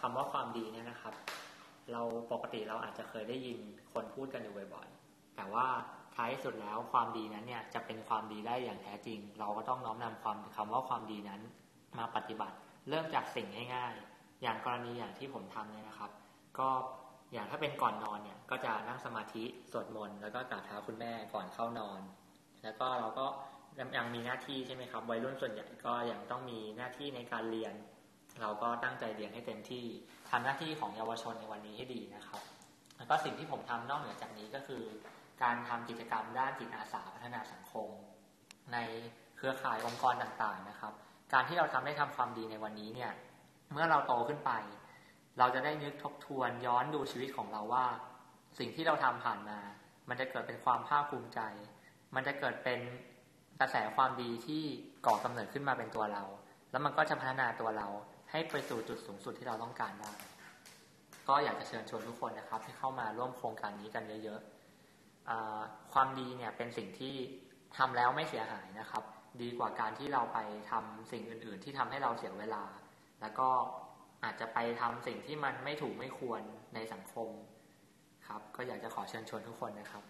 คำว่าความดีเนี่ยนะครับ เราปกติเราอาจจะเคยได้ยินคนพูดกันอยู่บ่อยๆ แต่ว่าท้ายสุดแล้วความดีนั้นเนี่ยจะเป็นความดีได้อย่างแท้จริง เราก็ต้องน้อมนำความคำว่าความดีนั้นมาปฏิบัติ เริ่มจากสิ่งง่ายๆ อย่างกรณีอย่างที่ผมทำเนี่ยนะครับ ก็อย่างถ้าเป็นก่อนนอนเนี่ยก็จะนั่งสมาธิสวดมนต์แล้วก็กราบเท้าคุณแม่ก่อนเข้านอน แล้วก็เราก็ยังมีหน้าที่ใช่ไหมครับวัยรุ่นส่วนใหญ่ก็ยังต้องมีหน้าที่ในการเรียน เราก็ตั้งใจเรียนให้เต็มที่ทำหน้าที่ของเยาวชนในวันนี้ให้ดีนะครับ แล้วก็สิ่งที่ผมทำนอกเหนือจากนี้ก็คือ การทำกิจกรรมด้านจิตอาสาพัฒนาสังคม ในเครือข่ายองค์กรต่างๆนะครับ การที่เราทำได้ทำความดีในวันนี้เนี่ย เมื่อเราโตขึ้นไป เราจะได้นึกทบทวนย้อนดูชีวิตของเราว่า สิ่งที่เราทำผ่านมา มันจะเกิดเป็นความภาคภูมิใจ มันจะเกิดเป็นกระแสความดีที่ก่อกำเนิดขึ้นมาเป็นตัวเรา แล้วมันก็จะพัฒนาตัวเรา ให้ไปสู่จุดสูงสุดที่เราต้องการได้ ก็อยากจะเชิญชวนทุกคนนะครับ ให้เข้ามาร่วมโครงการนี้กันเยอะๆความดีเนี่ยเป็นสิ่งที่ทำแล้วไม่เสียหายนะครับ ดีกว่าการที่เราไปทำสิ่งอื่น ๆ ที่ทำให้เราเสียเวลา แล้วก็อาจจะไปทำสิ่งที่มันไม่ถูกไม่ควรในสังคมครับ ก็อยากจะขอเชิญชวนทุกคนนะครับ